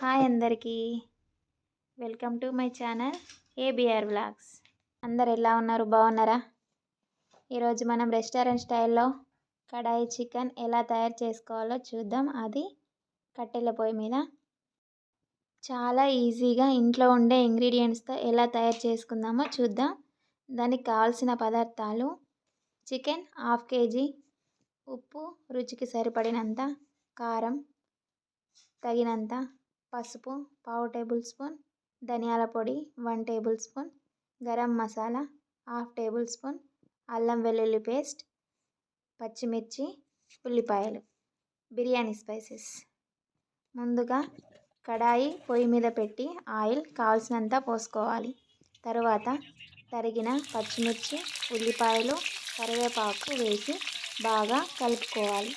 Hi అందరికీ. Welcome to my channel ABR vlogs. అందరు ఎలా ఉన్నారు? బాగున్నారా? ఈరోజు మనం రెస్టారెంట్ స్టైల్లో కడాయి చికెన్ ఎలా తయారు చేసుకోవాలో చూద్దాం. అది కట్టెల పొయ్యి మీద. చాలా ఈజీగా ఇంట్లో ఉండే ఇంగ్రీడియంట్స్తో ఎలా తయారు చేసుకుందామో చూద్దాం. దానికి కావాల్సిన పదార్థాలు చికెన్ హాఫ్ కేజీ ఉప్పు రుచికి సరిపడినంత కారం తగినంత పసుపు పావు టేబుల్ స్పూన్ ధనియాల పొడి one tablespoon garam masala half tablespoon అల్లం వెల్లుల్లి పేస్ట్ పచ్చిమిర్చి ఉల్లిపాయలు. బిర్యానీ స్పైసెస్. ముందుగా కడాయి పొయ్యి మీద పెట్టి ఆయిల్ కావాల్సినంత పోసుకోవాలి. తరువాత తరిగిన పచ్చిమిర్చి ఉల్లిపాయలు కరివేపాకు వేసి బాగా కలుపుకోవాలి.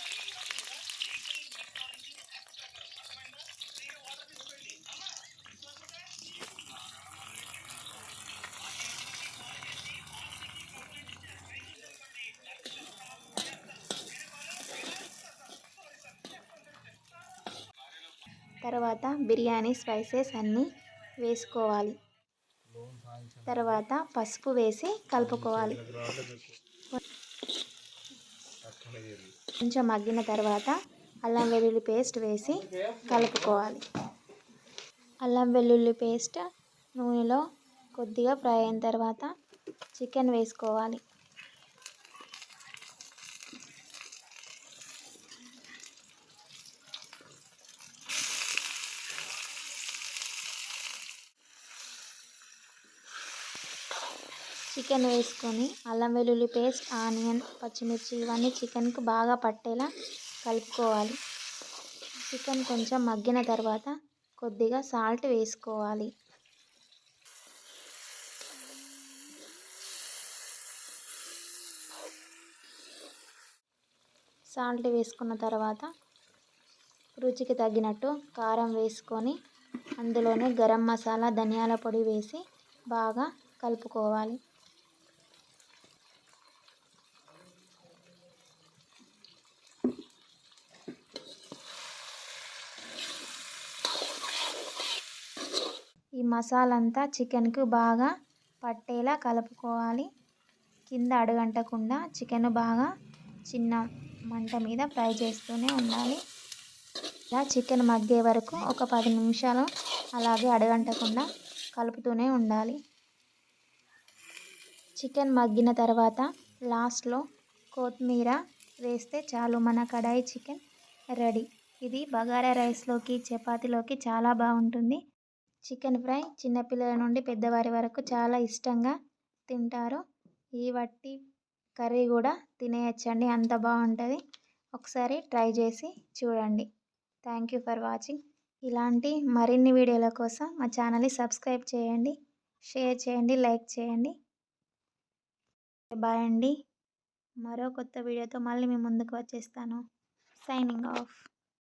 తర్వాత బిర్యానీ స్పైసెస్ అన్నీ వేసుకోవాలి. తర్వాత పసుపు వేసి కలుపుకోవాలి. కొంచెం మగ్గిన తర్వాత అల్లం వెల్లుల్లి పేస్ట్ వేసి కలుపుకోవాలి. అల్లం వెల్లుల్లి పేస్ట్ నూనెలో కొద్దిగా ఫ్రై అయిన తర్వాత చికెన్ వేసుకోవాలి. చికెన్ వేసుకొని అల్లం వెల్లుల్లి పేస్ట్ ఆనియన్ పచ్చిమిర్చి ఇవన్నీ చికెన్కు బాగా పట్టేలా కలుపుకోవాలి. చికెన్ కొంచెం మగ్గిన తర్వాత కొద్దిగా సాల్ట్ వేసుకోవాలి. సాల్ట్ వేసుకున్న తర్వాత రుచికి తగినట్టు కారం వేసుకొని అందులోనే గరం మసాలా ధనియాల పొడి వేసి బాగా కలుపుకోవాలి. ఈ మసాలా అంతా చికెన్కు బాగా పట్టేలా కలుపుకోవాలి. కింద అడుగంటకుండా చికెన్ బాగా చిన్న మంట మీద ఫ్రై చేస్తూనే ఉండాలి. ఇలా చికెన్ మగ్గే వరకు ఒక పది నిమిషాలు అలాగే అడగంటకుండా కలుపుతూనే ఉండాలి. చికెన్ మగ్గిన తర్వాత లాస్ట్లో కొత్తిమీర వేస్తే చాలు మన కడాయి చికెన్ రెడీ. ఇది బగారా రైస్లోకి చపాతీలోకి చాలా బాగుంటుంది. చికెన్ ఫ్రై చిన్నపిల్లల నుండి పెద్దవారి వరకు చాలా ఇష్టంగా తింటారు. ఈ వట్టి కర్రీ కూడా తినేయచ్చండి అంత బాగుంటుంది. ఒకసారి ట్రై చేసి చూడండి. థ్యాంక్ యూ ఫర్ వాచింగ్ ఇలాంటి మరిన్ని వీడియోల కోసం మా ఛానల్ని సబ్స్క్రైబ్ చేయండి షేర్ చేయండి లైక్ చేయండి. బాయ్ అండి. మరో కొత్త వీడియోతో మళ్ళీ మీ ముందుకు వచ్చేస్తాను. Signing off